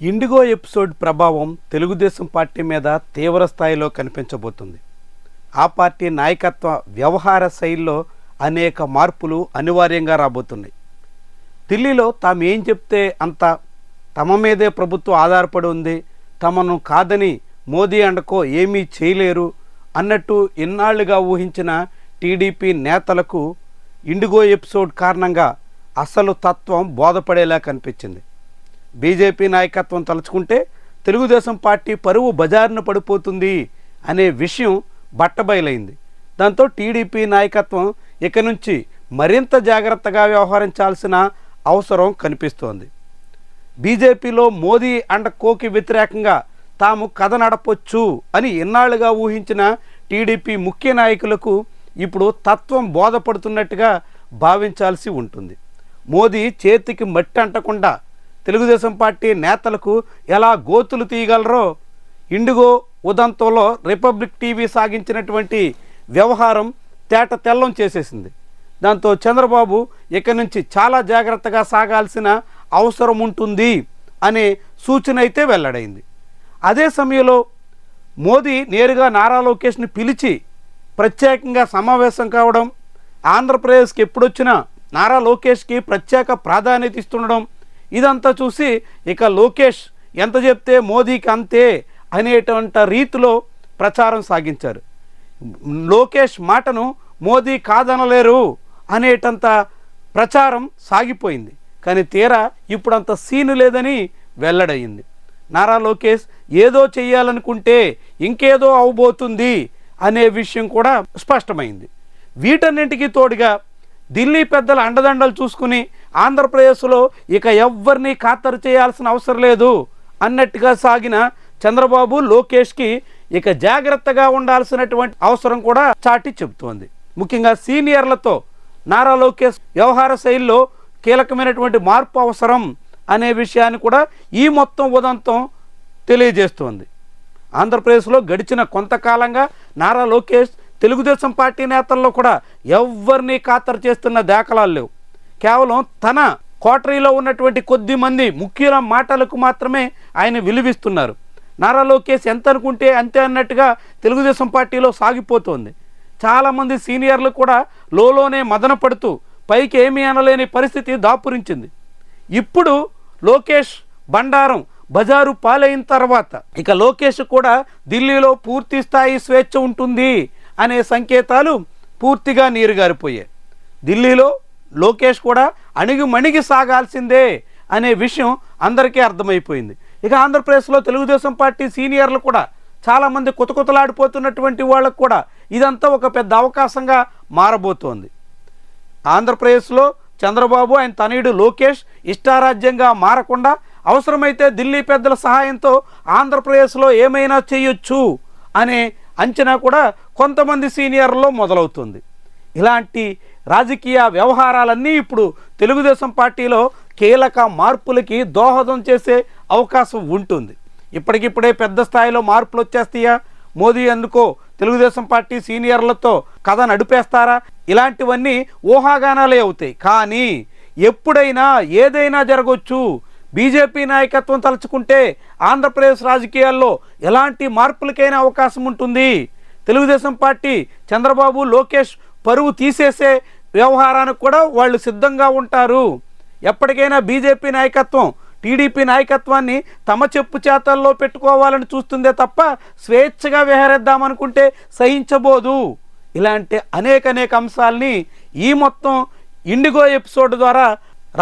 IndiGo episode ప్రభావం Telugu Desam party మీద తీవ్ర స్థాయిలో కనిపించబోతుంది. ఆ పార్టీ నాయకత్వ వ్యవహార శైలిలో అనేక మార్పులు అనివార్యంగా రాబోతున్నాయి. ఢిల్లీలో తాము ఏం చెప్తే అంత తమ మీదే ప్రభుత్వం ఆధారపడి ఉంది తమను కాదని మోదీ అండకో ఏమీ చేయలేరు అన్నట్టు ఇన్నాళ్ళుగా ఊహించిన టీడీపీ నేతలకు ఇండిగో ఎపిసోడ్ కారణంగా అసలు తత్వం బోధపడేలా కనిపించింది. బీజేపీ నాయకత్వం తలుచుకుంటే తెలుగుదేశం పార్టీ పరువు బజారున పడిపోతుంది అనే విషయం బట్టబయలైంది. దాంతో టీడీపీ నాయకత్వం ఇక నుంచి మరింత జాగ్రత్తగా వ్యవహరించాల్సిన అవసరం కనిపిస్తోంది. బీజేపీలో మోదీ అండ కోకి వ్యతిరేకంగా తాము కథ నడపొచ్చు అని ఇన్నాళ్ళుగా ఊహించిన టీడీపీ ముఖ్య నాయకులకు ఇప్పుడు తత్వం బోధపడుతున్నట్టుగా భావించాల్సి ఉంటుంది. మోదీ చేతికి మట్టి అంటకుండా తెలుగుదేశం పార్టీ నేతలకు ఎలా గోతులు తీయగలరో ఇండిగో ఉదంతంలో రిపబ్లిక్ టీవీ సాగించినటువంటి వ్యవహారం తేట తెల్లం చేసేసింది. దాంతో చంద్రబాబు ఇక నుంచి చాలా జాగ్రత్తగా సాగాల్సిన అవసరం ఉంటుంది అనే సూచన అయితే వెల్లడైంది. అదే సమయంలో మోదీ నేరుగా నారా లోకేష్ని పిలిచి ప్రత్యేకంగా సమావేశం కావడం ఆంధ్రప్రదేశ్కి ఎప్పుడొచ్చినా నారా లోకేష్కి ప్రత్యేక ప్రాధాన్యత ఇస్తుండడం ఇదంతా చూసి ఇక లోకేష్ ఎంత చెప్తే మోదీకి అంతే అనేటువంటి రీతిలో ప్రచారం సాగించారు. లోకేష్ మాటను మోదీ కాదనలేరు అనేటంత ప్రచారం సాగిపోయింది. కానీ తీరా ఇప్పుడు అంత సీను లేదని వెల్లడయింది. నారా లోకేష్ ఏదో చేయాలనుకుంటే ఇంకేదో అవబోతుంది అనే విషయం కూడా స్పష్టమైంది. వీటన్నింటికి తోడుగా ఢిల్లీ పెద్దల అండదండలు చూసుకుని ఆంధ్రప్రదేశ్లో ఇక ఎవ్వరిని ఖాతరు చేయాల్సిన అవసరం లేదు అన్నట్టుగా సాగిన చంద్రబాబు లోకేష్కి ఇక జాగ్రత్తగా ఉండాల్సినటువంటి అవసరం కూడా చాటి చెబుతోంది. ముఖ్యంగా సీనియర్లతో నారా లోకేష్ వ్యవహార శైలిలో కీలకమైనటువంటి మార్పు అవసరం అనే విషయాన్ని కూడా ఈ మొత్తం ఉదంతం తెలియజేస్తోంది. ఆంధ్రప్రదేశ్లో గడిచిన కొంతకాలంగా నారా లోకేష్ తెలుగుదేశం పార్టీ నేతల్లో కూడా ఎవ్వరిని ఖాతరు చేస్తున్న దాఖలాలు లేవు. కేవలం తన కోటరీలో ఉన్నటువంటి కొద్ది మంది ముఖ్యుల మాటలకు మాత్రమే ఆయన విలువిస్తున్నారు. నారా లోకేష్ ఎంత అనుకుంటే అంతే అన్నట్టుగా తెలుగుదేశం పార్టీలో సాగిపోతోంది. చాలామంది సీనియర్లు కూడా లోలోనే మదన పడుతూ పైకి ఏమీ అనలేని పరిస్థితి దాపురించింది. ఇప్పుడు లోకేష్ బండారం బజారు పాలైన తర్వాత ఇక లోకేష్ కూడా ఢిల్లీలో పూర్తి స్థాయి స్వేచ్ఛ ఉంటుంది అనే సంకేతాలు పూర్తిగా నీరుగారిపోయాయి. ఢిల్లీలో లోకేష్ కూడా అణిగి మణిగి సాగాల్సిందే అనే విషయం అందరికీ అర్థమైపోయింది. ఇక ఆంధ్రప్రదేశ్లో తెలుగుదేశం పార్టీ సీనియర్లు కూడా చాలామంది కుతకుతలాడిపోతున్నటువంటి వాళ్ళకు కూడా ఇదంతా ఒక పెద్ద అవకాశంగా మారబోతోంది. ఆంధ్రప్రదేశ్లో చంద్రబాబు ఆయన తనయుడు లోకేష్ ఇష్టారాజ్యంగా మారకుండా అవసరమైతే ఢిల్లీ పెద్దల సహాయంతో ఆంధ్రప్రదేశ్లో ఏమైనా చేయొచ్చు అనే అంచనా కూడా కొంతమంది సీనియర్లో మొదలవుతుంది. ఇలాంటి రాజకీయ వ్యవహారాలన్నీ ఇప్పుడు తెలుగుదేశం పార్టీలో కీలక మార్పులకి దోహదం చేసే అవకాశం ఉంటుంది. ఇప్పటికిప్పుడే పెద్ద స్థాయిలో మార్పులు వచ్చేస్తాయా? మోదీ ఎందుకో తెలుగుదేశం పార్టీ సీనియర్లతో కథ నడిపేస్తారా? ఇలాంటివన్నీ ఊహాగానాలే అవుతాయి. కానీ ఎప్పుడైనా ఏదైనా జరగవచ్చు బీజేపీ నాయకత్వం తలుచుకుంటే ఆంధ్రప్రదేశ్ రాజకీయాల్లో ఎలాంటి మార్పులకైనా అవకాశం ఉంటుంది. తెలుగుదేశం పార్టీ చంద్రబాబు లోకేష్ పరువు తీసేసే వ్యవహారానికి కూడా వాళ్ళు సిద్ధంగా ఉంటారు. ఎప్పటికైనా బీజేపీ నాయకత్వం టీడీపీ నాయకత్వాన్ని తమ చెప్పు చేతల్లో పెట్టుకోవాలని చూస్తుందే తప్ప స్వేచ్ఛగా విహరిద్దామనుకుంటే సహించబోదు. ఇలాంటి అనేక అనేక అంశాలని ఈ మొత్తం ఇండిగో ఎపిసోడ్ ద్వారా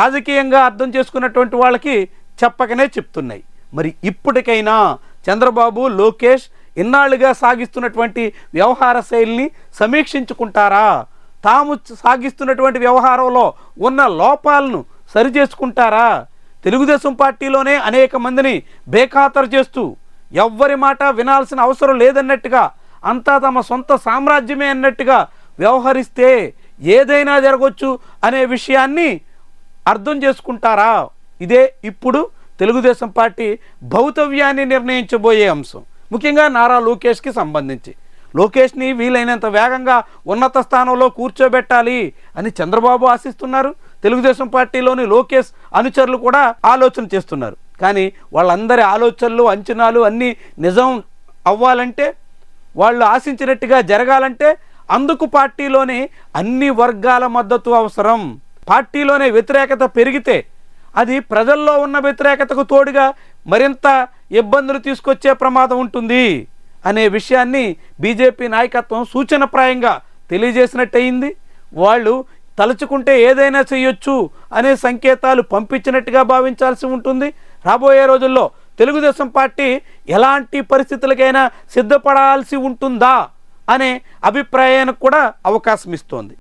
రాజకీయంగా అర్థం చేసుకున్నటువంటి వాళ్ళకి చెప్పకనే చెప్తున్నాయి. మరి ఇప్పటికైనా చంద్రబాబు లోకేష్ ఇన్నాళ్ళుగా సాగిస్తున్నటువంటి వ్యవహార శైలిని సమీక్షించుకుంటారా? తాము సాగిస్తున్నటువంటి వ్యవహారంలో ఉన్న లోపాలను సరిచేసుకుంటారా? తెలుగుదేశం పార్టీలోనే అనేక మందిని బేఖాతరు చేస్తూ ఎవ్వరి మాట వినాల్సిన అవసరం లేదన్నట్టుగా అంతా తమ సొంత సామ్రాజ్యమే అన్నట్టుగా వ్యవహరిస్తే ఏదైనా జరగవచ్చు అనే విషయాన్ని అర్థం చేసుకుంటారా? ఇదే ఇప్పుడు తెలుగుదేశం పార్టీ భౌతవ్యాన్ని నిర్ణయించబోయే అంశం. ముఖ్యంగా నారా లోకేష్కి సంబంధించి. లోకేష్ని వీలైనంత వేగంగా ఉన్నత స్థానంలో కూర్చోబెట్టాలి అని చంద్రబాబు ఆశిస్తున్నారు. తెలుగుదేశం పార్టీలోని లోకేష్ అనుచరులు కూడా ఆలోచన చేస్తున్నారు. కానీ వాళ్ళందరి ఆలోచనలు అంచనాలు అన్నీ నిజం అవ్వాలంటే వాళ్ళు ఆశించినట్టుగా జరగాలంటే అందుకు పార్టీలోని అన్ని వర్గాల మద్దతు అవసరం. పార్టీలోనే వ్యతిరేకత పెరిగితే అది ప్రజల్లో ఉన్న వ్యతిరేకతకు తోడుగా మరింత ఇబ్బందులు తీసుకొచ్చే ప్రమాదం ఉంటుంది అనే విషయాన్ని బీజేపీ నాయకత్వం సూచనప్రాయంగా తెలియజేసినట్టయింది. వాళ్ళు తలుచుకుంటే ఏదైనా చేయొచ్చు అనే సంకేతాలు పంపించినట్టుగా భావించాల్సి ఉంటుంది. రాబోయే రోజుల్లో తెలుగుదేశం పార్టీ ఎలాంటి పరిస్థితులకైనా సిద్ధపడాల్సి ఉంటుందా అనే అభిప్రాయానికి కూడా అవకాశం ఇస్తోంది.